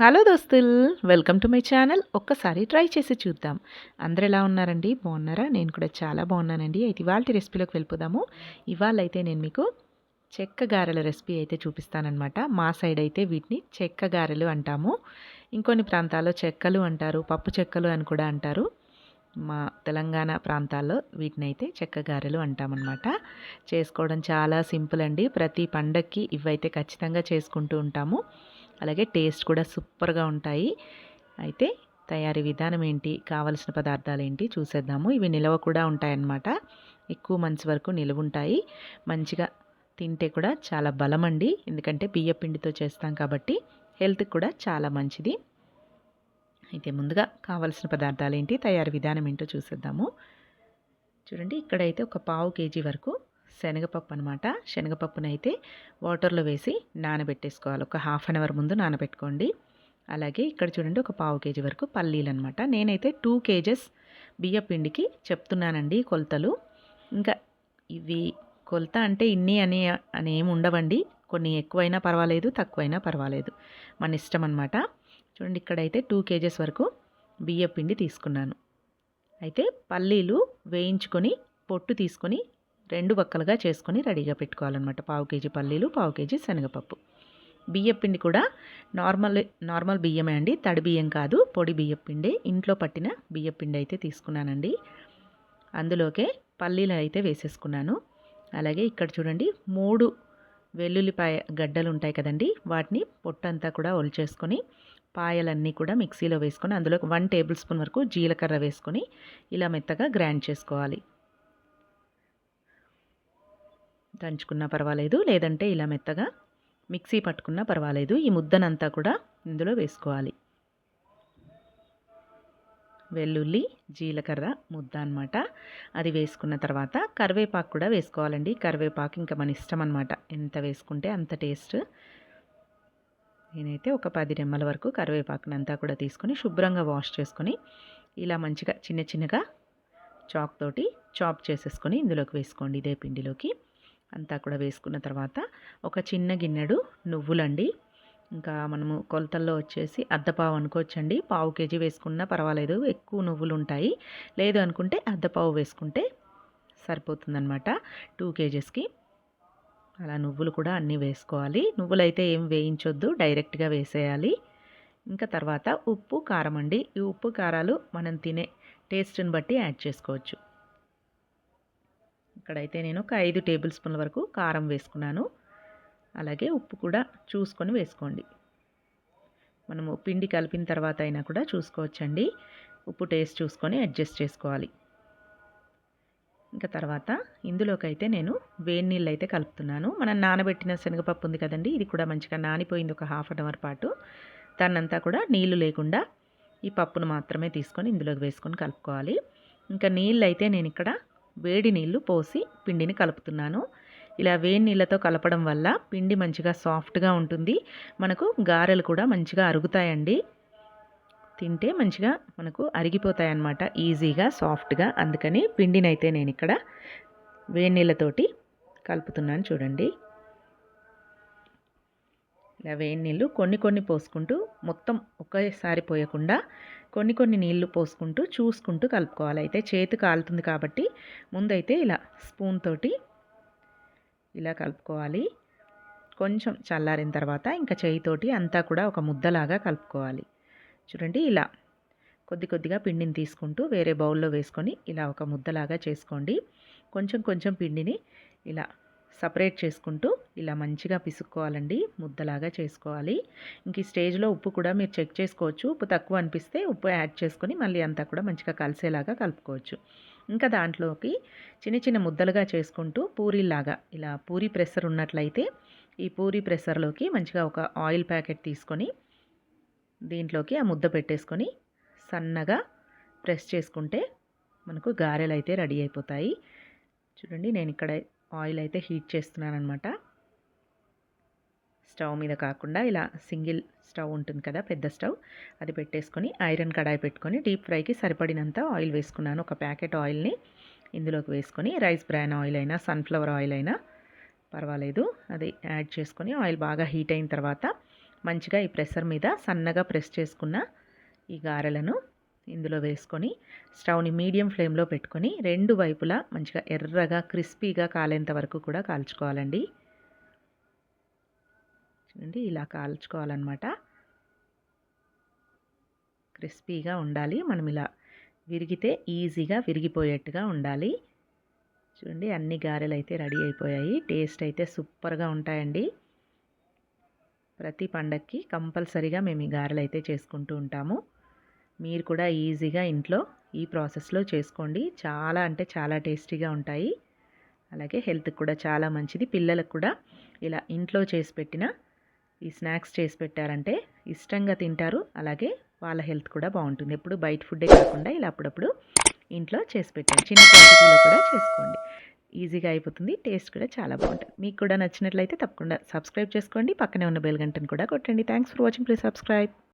Hello దోస్తుల్ welcome to my channel. ఒక్కసారి try చేసి చూద్దాం. అందరు ఎలా ఉన్నారండి? బాగున్నారా? నేను కూడా చాలా బాగున్నానండి. అయితే ఇవాళ రెసిపీలోకి వెళ్ళిపోదాము. ఇవాళ అయితే నేను మీకు చెక్క గారెల రెసిపీ అయితే చూపిస్తానమాట మా సైడ్ అయితే వీటిని చెక్క గారెలు అంటాము. ఇంకొన్ని ప్రాంతాల్లో చెక్కలు అంటారు పప్పు చెక్కలు అని కూడా అంటారు. మా తెలంగాణ ప్రాంతాల్లో వీటిని అయితే చెక్క గారెలు అంటామన్నమాట. చేసుకోవడం చాలా సింపుల్ అండి. ప్రతి పండక్కి ఇవైతే ఖచ్చితంగా చేసుకుంటూ ఉంటాము. అలాగే టేస్ట్ కూడా సూపర్గా ఉంటాయి. అయితే తయారీ విధానం ఏంటి కావలసిన పదార్థాలు ఏంటి చూసేద్దాము. ఇవి నిలవ కూడా ఉంటాయన్నమాట. ఎక్కువ మంచి వరకు నిలువుంటాయి. మంచిగా తింటే కూడా చాలా బలం అండి ఎందుకంటే బియ్య పిండితో చేస్తాం కాబట్టి హెల్త్కి కూడా చాలా మంచిది. అయితే ముందుగా కావలసిన పదార్థాలు ఏంటి తయారీ విధానం ఏంటో చూసేద్దాము. చూడండి ఇక్కడైతే ఒక పావు కేజీ వరకు శనగపప్పు అనమాట శనగపప్పునైతే వాటర్లో వేసి నానబెట్టేసుకోవాలి. ఒక హాఫ్ అన్ అవర్ ముందు నానబెట్టుకోండి. అలాగే ఇక్కడ చూడండి ఒక పావు కేజీ వరకు పల్లీలు అనమాట నేనైతే టూ కేజెస్ బియ్య పిండికి చెప్తున్నానండి కొలతలు. ఇంకా ఇవి కొలత అంటే ఇన్ని అని అని ఏమి ఉండవండి. కొన్ని ఎక్కువైనా పర్వాలేదు తక్కువైనా పర్వాలేదు. మన ఇష్టం అనమాట చూడండి ఇక్కడైతే టూ కేజెస్ వరకు బియ్య పిండి తీసుకున్నాను. అయితే పల్లీలు వేయించుకొని పొట్టు తీసుకొని రెండు వక్కలుగా చేసుకొని రెడీగా పెట్టుకోవాలన్నమాట. పావు కేజీ పల్లీలు పావు కేజీ శనగపప్పు. బియ్యపిండి కూడా నార్మల్ నార్మల్ బియ్యమే అండి. తడి బియ్యం కాదు పొడి బియ్యపిండి ఇంట్లో పట్టిన బియ్యపిండి అయితే తీసుకున్నానండి. అందులోకే పల్లీలు అయితే వేసేసుకున్నాను. అలాగే ఇక్కడ చూడండి మూడు వెల్లుల్లిపాయ గడ్డలు ఉంటాయి కదండి. వాటిని పొట్టంతా కూడా ఒలిచేసుకొని పాయలన్నీ కూడా మిక్సీలో వేసుకొని అందులో వన్ టేబుల్ స్పూన్ వరకు జీలకర్ర వేసుకొని ఇలా మెత్తగా గ్రైండ్ చేసుకోవాలి. దంచుకున్నా పర్వాలేదు లేదంటే ఇలా మెత్తగా మిక్సీ పట్టుకున్నా పర్వాలేదు. ఈ ముద్దనంతా కూడా ఇందులో వేసుకోవాలి. వెల్లుల్లి జీలకర్ర ముద్ద అనమాట అది వేసుకున్న తర్వాత కరివేపాకు కూడా వేసుకోవాలండి. కరివేపాకు ఇంకా మన ఇష్టం అనమాట ఎంత వేసుకుంటే అంత టేస్ట్. నేనైతే ఒక పది రెమ్మల వరకు కరివేపాకునంతా కూడా తీసుకొని శుభ్రంగా వాష్ చేసుకొని ఇలా మంచిగా చిన్న చిన్నగా చాక్ తోటి చాప్ చేసేసుకొని ఇందులోకి వేసుకోండి ఇదే పిండిలోకి. అంతా కూడా వేసుకున్న తర్వాత ఒక చిన్న గిన్నెడు నువ్వులండి. ఇంకా మనము కొలతల్లో వచ్చేసి అద్దపావు అనుకోవచ్చండి. పావు కేజీ వేసుకున్నా పర్వాలేదు ఎక్కువ నువ్వులు ఉంటాయి లేదు అనుకుంటే అద్దపావు వేసుకుంటే సరిపోతుందనమాట టూ కేజీస్కి అలా నువ్వులు కూడా అన్నీ వేసుకోవాలి. నువ్వులైతే ఏం వేయించొద్దు డైరెక్ట్గా వేసేయాలి. ఇంకా తర్వాత ఉప్పు కారం అండి. ఈ ఉప్పు కారాలు మనం తినే టేస్ట్ని బట్టి యాడ్ చేసుకోవచ్చు. ఇక్కడైతే నేను ఒక ఐదు టేబుల్ స్పూన్ల వరకు కారం వేసుకున్నాను. అలాగే ఉప్పు కూడా చూసుకొని వేసుకోండి. మనము పిండి కలిపిన తర్వాత అయినా కూడా చూసుకోవచ్చండి. ఉప్పు టేస్ట్ చూసుకొని అడ్జస్ట్ చేసుకోవాలి. ఇంకా తర్వాత ఇందులోకైతే నేను వేడి నీళ్ళు అయితే కలుపుతున్నాను. మనం నానబెట్టిన శనగపప్పు ఉంది కదండి ఇది కూడా మంచిగా నానిపోయింది ఒక హాఫ్ అన్ అవర్ పాటు. దాన్నంతా కూడా నీళ్ళు లేకుండా ఈ పప్పును మాత్రమే తీసుకొని ఇందులోకి వేసుకొని కలుపుకోవాలి. ఇంకా నీళ్ళు అయితే నేను ఇక్కడ వేడి నీళ్ళు పోసి పిండిని కలుపుతున్నాను. ఇలా వేడి నీళ్ళతో కలపడం వల్ల పిండి మంచిగా సాఫ్ట్గా ఉంటుంది. మనకు గారెలు కూడా మంచిగా అరుగుతాయండి. తింటే మంచిగా మనకు అరిగిపోతాయి అన్నమాట ఈజీగా సాఫ్ట్గా. అందుకని పిండినైతే నేను ఇక్కడ వేడి నీళ్ళతోటి కలుపుతున్నాను చూడండి. ఇలా వేడి నీళ్ళు కొన్ని కొన్ని పోసుకుంటూ మొత్తం ఒకేసారి పోయకుండా కొన్ని కొన్ని నీళ్ళు పోసుకుంటూ చూసుకుంటూ కలుపుకోవాలి. అయితే చేతి కాలుతుంది కాబట్టి ముందైతే ఇలా స్పూన్ తోటి ఇలా కలుపుకోవాలి. కొంచెం చల్లారిన తర్వాత ఇంకా చేయితోటి అంతా కూడా ఒక ముద్దలాగా కలుపుకోవాలి. చూడండి ఇలా కొద్ది కొద్దిగా పిండిని తీసుకుంటూ వేరే బౌల్లో వేసుకొని ఇలా ఒక ముద్దలాగా చేసుకోండి. కొంచెం కొంచెం పిండిని ఇలా సపరేట్ చేసుకుంటూ ఇలా మంచిగా పిసుక్కోవాలండి. ముద్దలాగా చేసుకోవాలి. ఇంక ఈ స్టేజ్లో ఉప్పు కూడా మీరు చెక్ చేసుకోవచ్చు. ఉప్పు తక్కువ అనిపిస్తే ఉప్పు యాడ్ చేసుకొని మళ్ళీ అంతా కూడా మంచిగా కలిసేలాగా కలుపుకోవచ్చు. ఇంకా దాంట్లోకి చిన్న చిన్న ముద్దలుగా చేసుకుంటూ పూరీలాగా ఇలా పూరీ ప్రెషర్ ఉన్నట్లయితే ఈ పూరీ ప్రెషర్లోకి మంచిగా ఒక ఆయిల్ ప్యాకెట్ తీసుకొని దీంట్లోకి ఆ ముద్ద పెట్టేసుకొని సన్నగా ప్రెస్ చేసుకుంటే మనకు గారెలు అయితే రెడీ అయిపోతాయి. చూడండి నేను ఇక్కడ ఆయిల్ అయితే హీట్ చేస్తున్నాను అనమాట స్టవ్ మీద కాకుండా ఇలా సింగిల్ స్టవ్ ఉంటుంది కదా పెద్ద స్టవ్. అది పెట్టేసుకొని ఐరన్ కడాయి పెట్టుకొని డీప్ ఫ్రైకి సరిపడినంత ఆయిల్ వేసుకున్నాను. ఒక ప్యాకెట్ ఆయిల్ని ఇందులోకి వేసుకొని రైస్ బ్రాన్ ఆయిల్ అయినా సన్ఫ్లవర్ ఆయిల్ అయినా పర్వాలేదు. అది యాడ్ చేసుకొని ఆయిల్ బాగా హీట్ అయిన తర్వాత మంచిగా ఈ ప్రెషర్ మీద సన్నగా ప్రెస్ చేసుకున్న ఈ గారెలను ఇందులో వేసుకొని స్టవ్ని మీడియం ఫ్లేమ్లో పెట్టుకొని రెండు వైపులా మంచిగా ఎర్రగా క్రిస్పీగా కాలేంత వరకు కూడా కాల్చుకోవాలండి. చూడండి ఇలా కాల్చుకోవాలన్నమాట. క్రిస్పీగా ఉండాలి. మనం ఇలా విరిగితే ఈజీగా విరిగిపోయేట్టుగా ఉండాలి. చూడండి అన్ని గారెలు అయితే రెడీ అయిపోయాయి. టేస్ట్ అయితే సూపర్గా ఉంటాయండి. ప్రతి పండక్కి కంపల్సరీగా మేము ఈ గారెలు అయితే చేసుకుంటూ ఉంటాము. మీరు కూడా ఈజీగా ఇంట్లో ఈ ప్రాసెస్లో చేసుకోండి. చాలా అంటే చాలా టేస్టీగా ఉంటాయి. అలాగే హెల్త్కి కూడా చాలా మంచిది. పిల్లలకు కూడా ఇలా ఇంట్లో చేసి పెట్టిన ఈ స్నాక్స్ చేసి పెట్టారంటే ఇష్టంగా తింటారు. అలాగే వాళ్ళ హెల్త్ కూడా బాగుంటుంది. ఎప్పుడు బయట ఫుడ్డే కాకుండా ఇలా అప్పుడప్పుడు ఇంట్లో చేసి పెట్టండి. చిన్న క్వాంటిటీలో కూడా చేసుకోండి. ఈజీగా అయిపోతుంది. టేస్ట్ కూడా చాలా బాగుంటుంది. మీకు కూడా నచ్చినట్లయితే తప్పకుండా సబ్స్క్రైబ్ చేసుకోండి. పక్కనే ఉన్న బెల్ గంటను కూడా కొట్టండి. Thanks for watching. Please subscribe.